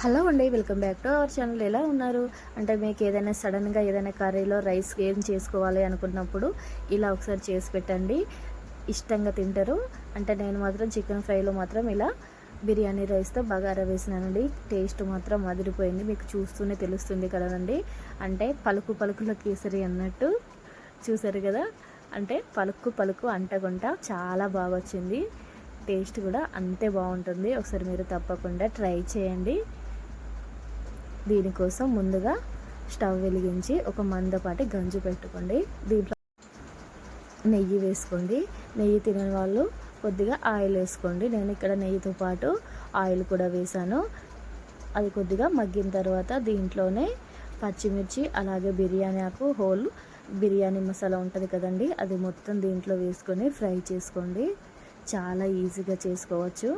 Hello అండి welcome back to our channel. ఎలా ఉన్నారు? అంటే మీకు ఏదైనా సడన్గా ఏదైనా కర్రీలో రైస్ ఏం చేసుకోవాలి అనుకున్నప్పుడు ఇలా ఒకసారి చేసి పెట్టండి. ఇష్టంగా తింటారు. అంటే నేను మాత్రం చికెన్ ఫ్రైలో మాత్రం ఇలా బిర్యానీ రైస్తో బగారా వేసినానండి. టేస్ట్ మాత్రం అదిరిపోయింది. మీకు చూస్తూనే తెలుస్తుంది కదండి అంటే పలుకు పలుకుల కేసరి అన్నట్టు చూసారు కదా? అంటే పలుకు పలుకు అంటగుంట చాలా బాగా వచ్చింది టేస్ట్ కూడా అంతే బాగుంటుంది. ఒకసారి మీరు తప్పకుండా ట్రై చేయండి. దీనికోసం ముందుగా స్టవ్ వెలిగించి ఒక మందపాటి గంజు పెట్టుకోండి. దీంట్లో నెయ్యి వేసుకోండి. నెయ్యి తినే వాళ్ళు కొద్దిగా ఆయిల్ వేసుకోండి. నేను ఇక్కడ నెయ్యితో పాటు ఆయిల్ కూడా వేసాను అది కొద్దిగా మగ్గిన తర్వాత దీంట్లోనే పచ్చిమిర్చి అలాగే బిర్యానీ ఆకు హోల్ బిర్యానీ మసాలా ఉంటుంది కదండి అది మొత్తం దీంట్లో వేసుకొని ఫ్రై చేసుకోండి. చాలా ఈజీగా చేసుకోవచ్చు.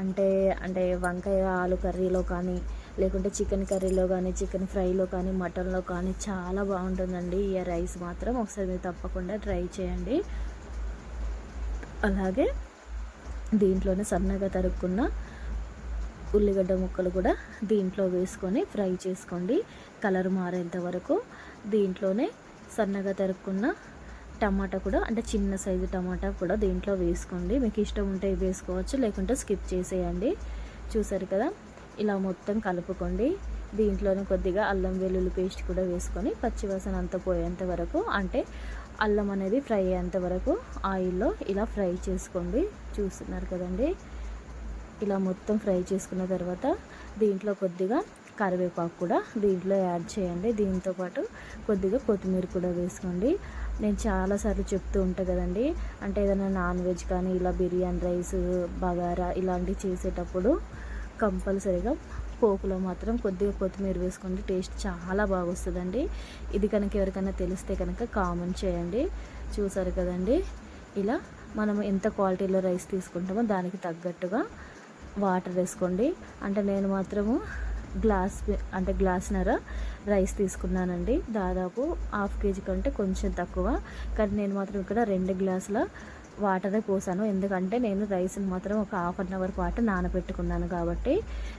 అంటే అంటే వంకాయ ఆలు కర్రీలో కానీ లేకుంటే చికెన్ కర్రీలో కానీ చికెన్ ఫ్రైలో కానీ మటన్లో కానీ చాలా బాగుంటుందండి. ఈ రైస్ మాత్రం ఒకసారి మీరు తప్పకుండా ట్రై చేయండి. అలాగే దీంట్లోనే సన్నగా తరుక్కున్న ఉల్లిగడ్డ ముక్కలు కూడా దీంట్లో వేసుకొని ఫ్రై చేసుకోండి. కలర్ మారేంత వరకు దీంట్లోనే సన్నగా తరుక్కున్న టమాటా కూడా అంటే చిన్న సైజు టమాటా కూడా దీంట్లో వేసుకోండి. మీకు ఇష్టం ఉంటే వేసుకోవచ్చు లేకుంటే స్కిప్ చేసేయండి. చూసారు కదా? ఇలా మొత్తం కలుపుకోండి. దీంట్లోనే కొద్దిగా అల్లం వెల్లుల్లి పేస్ట్ కూడా వేసుకొని పచ్చివాసన అంతా పోయేంత వరకు అంటే అల్లం అనేది ఫ్రై అయ్యేంత వరకు ఆయిల్లో ఇలా ఫ్రై చేసుకోండి. చూస్తున్నారు కదండి? ఇలా మొత్తం ఫ్రై చేసుకున్న తర్వాత దీంట్లో కొద్దిగా కరివేపాకు కూడా దీంట్లో యాడ్ చేయండి. దీంతోపాటు కొద్దిగా కొత్తిమీర కూడా వేసుకోండి. నేను చాలాసార్లు చెప్తూ ఉంటాను కదండి అంటే ఏదైనా నాన్ వెజ్ కానీ ఇలా బిర్యానీ రైస్ బగారా ఇలాంటివి చేసేటప్పుడు కంపల్సరీగా పోపులో మాత్రం కొద్దిగా కొత్తిమీర వేసుకోండి టేస్ట్ చాలా బాగొస్తుందండి. ఇది కనుక ఎవరికైనా తెలిస్తే కనుక కామెంట్ చేయండి. చూసారు కదండి? ఇలా మనం ఎంత క్వాలిటీలో రైస్ తీసుకుంటామో దానికి తగ్గట్టుగా వాటర్ వేసుకోండి. అంటే నేను మాత్రము గ్లాస్ అంటే గ్లాస్నర రైస్ తీసుకున్నానండి. దాదాపు హాఫ్ కేజీ కంటే కొంచెం తక్కువ. కానీ నేను మాత్రం ఇక్కడ రెండు గ్లాసుల వాటరే పోసాను. ఎందుకంటే నేను రైస్ని మాత్రం ఒక హాఫ్ అన్ అవర్ పాటు నానబెట్టుకున్నాను కాబట్టి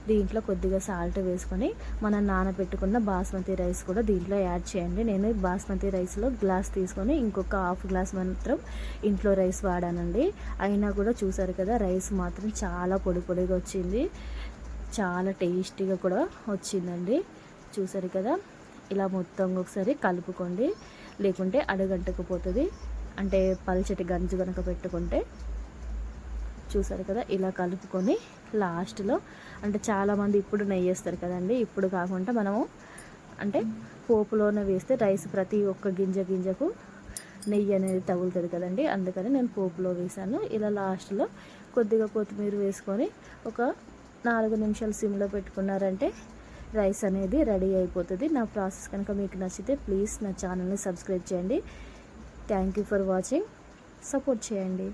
దీంట్లో కొద్దిగా సాల్ట్ వేసుకొని మనం నానబెట్టుకున్న బాస్మతి రైస్ కూడా దీంట్లో యాడ్ చేయండి. నేను బాస్మతి రైస్లో గ్లాస్ తీసుకొని ఇంకొక హాఫ్ గ్లాస్ మాత్రం ఇంట్లో రైస్ వాడానండి. అయినా కూడా చూసారు కదా రైస్ మాత్రం చాలా పొడి పొడిగా వచ్చింది. చాలా టేస్టీగా కూడా వచ్చిందండి. చూసారు కదా ఇలా మొత్తం ఒకసారి కలుపుకోండి. లేకుంటే అడగంటకపోతుంది అంటే పల్చటి గంజు కనుక పెట్టుకుంటే చూసారు కదా ఇలా కలుపుకొని లాస్ట్లో అంటే చాలామంది ఇప్పుడు నెయ్యి వేస్తారు కదండి. ఇప్పుడు కాకుండా మనము అంటే పోపులోనే వేస్తే రైస్ ప్రతి ఒక్క గింజ గింజకు నెయ్యి అనేది తగులుతుంది కదండి. అందుకని నేను పోపులో వేసాను ఇలా లాస్ట్లో కొద్దిగా కొత్తిమీర వేసుకొని ఒక నాలుగు నిమిషాలు సిమ్లో పెట్టుకున్నారంటే రైస్ అనేది రెడీ అయిపోతుంది. నా ప్రాసెస్ కనుక మీకు నచ్చితే ప్లీజ్ నా ఛానల్ని సబ్స్క్రైబ్ చేయండి. Thank you for watching support చేయండి.